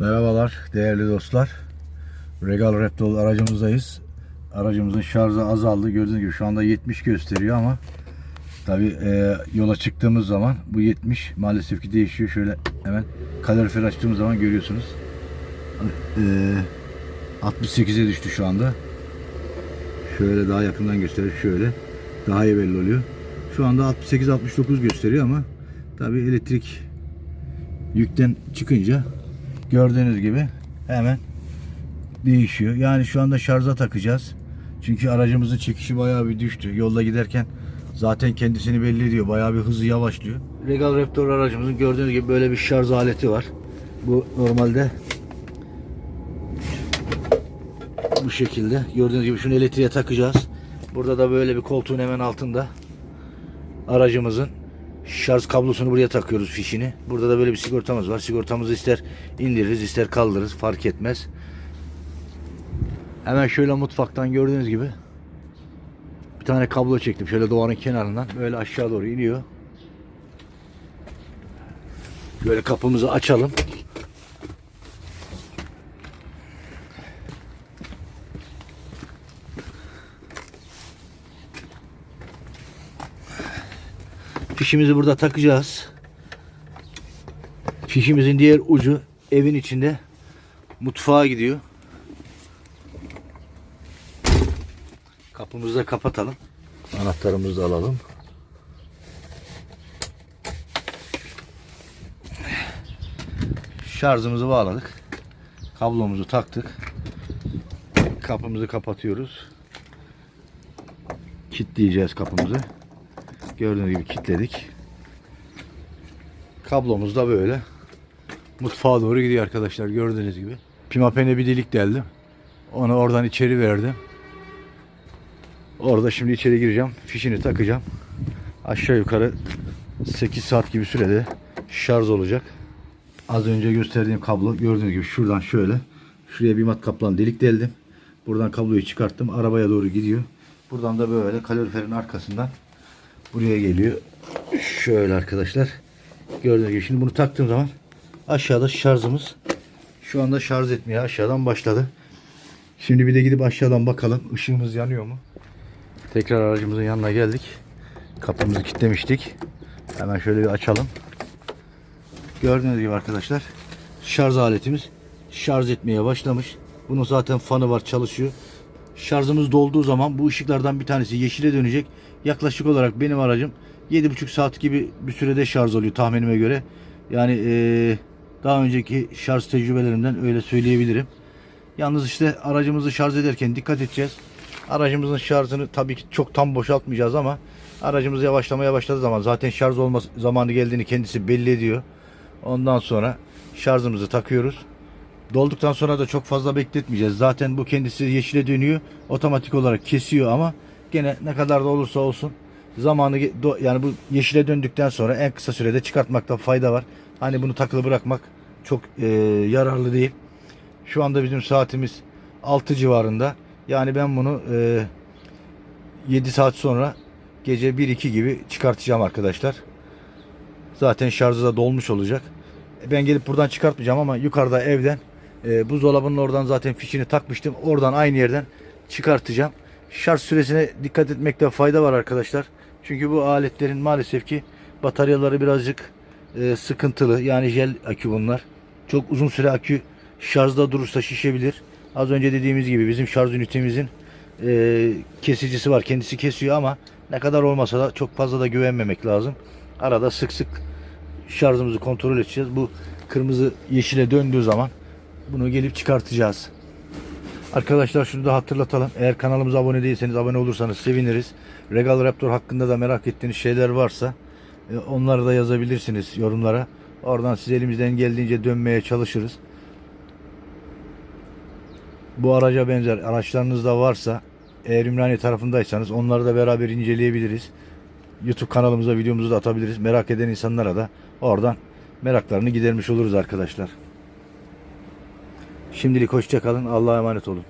Merhabalar değerli dostlar. Regal Reptol aracımızdayız. Aracımızın şarjı azaldı. Gördüğünüz gibi şu anda 70 gösteriyor ama tabi yola çıktığımız zaman bu 70 maalesef ki değişiyor. Şöyle hemen kalorifer açtığımız zaman görüyorsunuz. E, 68'e düştü şu anda. Şöyle daha yakından göstereyim. Şöyle daha iyi belli oluyor. Şu anda 68-69 gösteriyor ama tabi elektrik yükten çıkınca gördüğünüz gibi hemen değişiyor. Yani şu anda şarja takacağız. Çünkü aracımızın çekişi bayağı bir düştü. Yolda giderken zaten kendisini belli ediyor. Bayağı bir hızı yavaşlıyor. Regal Raptor aracımızın gördüğünüz gibi böyle bir şarj aleti var. Bu normalde bu şekilde. Gördüğünüz gibi şunu elektriğe takacağız. Burada da böyle bir koltuğun hemen altında aracımızın şarj kablosunu buraya takıyoruz fişini. Burada da böyle bir sigortamız var. Sigortamızı ister indiririz ister kaldırırız fark etmez. Hemen şöyle mutfaktan gördüğünüz gibi bir tane kablo çektim. Şöyle duvarın kenarından böyle aşağı doğru iniyor. Böyle kapımızı açalım. Fişimizi burada takacağız. Fişimizin diğer ucu evin içinde mutfağa gidiyor. Kapımızı da kapatalım. Anahtarımızı da alalım. Şarjımızı bağladık. Kablomuzu taktık. Kapımızı kapatıyoruz. Kilitleyeceğiz kapımızı. Gördüğünüz gibi kilitledik. Kablomuz da böyle. Mutfağa doğru gidiyor arkadaşlar gördüğünüz gibi. Pimapen'e bir delik deldim. Onu oradan içeri verdim. Orada şimdi içeri gireceğim. Fişini takacağım. Aşağı yukarı 8 saat gibi sürede şarj olacak. Az önce gösterdiğim kablo gördüğünüz gibi şuradan şöyle. Şuraya bir mat kaplan delik deldim. Buradan kabloyu çıkarttım. Arabaya doğru gidiyor. Buradan da böyle kaloriferin arkasından buraya geliyor. Şöyle arkadaşlar. Gördüğünüz gibi şimdi bunu taktığım zaman aşağıda şarjımız şu anda şarj etmeye aşağıdan başladı. Şimdi bir de gidip aşağıdan bakalım ışığımız yanıyor mu? Tekrar aracımızın yanına geldik. Kapımızı kilitlemiştik. Hemen şöyle bir açalım. Gördüğünüz gibi arkadaşlar şarj aletimiz şarj etmeye başlamış. Bunun zaten fanı var çalışıyor. Şarjımız dolduğu zaman bu ışıklardan bir tanesi yeşile dönecek. Yaklaşık olarak benim aracım 7,5 saat gibi bir sürede şarj oluyor tahminime göre. Yani eee, daha önceki şarj tecrübelerimden öyle söyleyebilirim. Yalnız işte aracımızı şarj ederken dikkat edeceğiz. Aracımızın şarjını tabii ki çok tam boşaltmayacağız ama aracımız yavaşlamaya başladığı zaman zaten şarj olma zamanı geldiğini kendisi belli ediyor. Ondan sonra şarjımızı takıyoruz. Dolduktan sonra da çok fazla bekletmeyeceğiz. Zaten bu kendisi yeşile dönüyor. Otomatik olarak kesiyor ama gene ne kadar da olursa olsun zamanı yani bu yeşile döndükten sonra en kısa sürede çıkartmakta fayda var. Hani bunu takılı bırakmak çok e, yararlı değil. Şu anda bizim saatimiz 6 civarında. Yani ben bunu e, 7 saat sonra gece 1-2 gibi çıkartacağım arkadaşlar. Zaten şarjı da dolmuş olacak. E, Ben gelip buradan çıkartmayacağım ama yukarıda evden e, buzdolabının oradan zaten fişini takmıştım. Oradan aynı yerden çıkartacağım. Şarj süresine dikkat etmekte fayda var arkadaşlar. Çünkü bu aletlerin maalesef ki bataryaları birazcık e, sıkıntılı. Yani jel akü bunlar. Çok uzun süre akü şarjda durursa şişebilir. Az önce dediğimiz gibi bizim şarj ünitemizin e, kesicisi var. Kendisi kesiyor ama ne kadar olmasa da çok fazla da güvenmemek lazım. Arada sık sık şarjımızı kontrol edeceğiz. Bu kırmızı yeşile döndüğü zaman bunu gelip çıkartacağız. Arkadaşlar şunu da hatırlatalım. Eğer kanalımıza abone değilseniz abone olursanız seviniriz. Regal Raptor hakkında da merak ettiğiniz şeyler varsa e, onları da yazabilirsiniz yorumlara. Oradan siz elimizden geldiğince dönmeye çalışırız. Bu araca benzer araçlarınız da varsa eğer Ümraniye tarafındaysanız onları da beraber inceleyebiliriz. YouTube kanalımıza videomuzu da atabiliriz. Merak eden insanlara da oradan meraklarını gidermiş oluruz arkadaşlar. Şimdilik hoşçakalın. Allah'a emanet olun.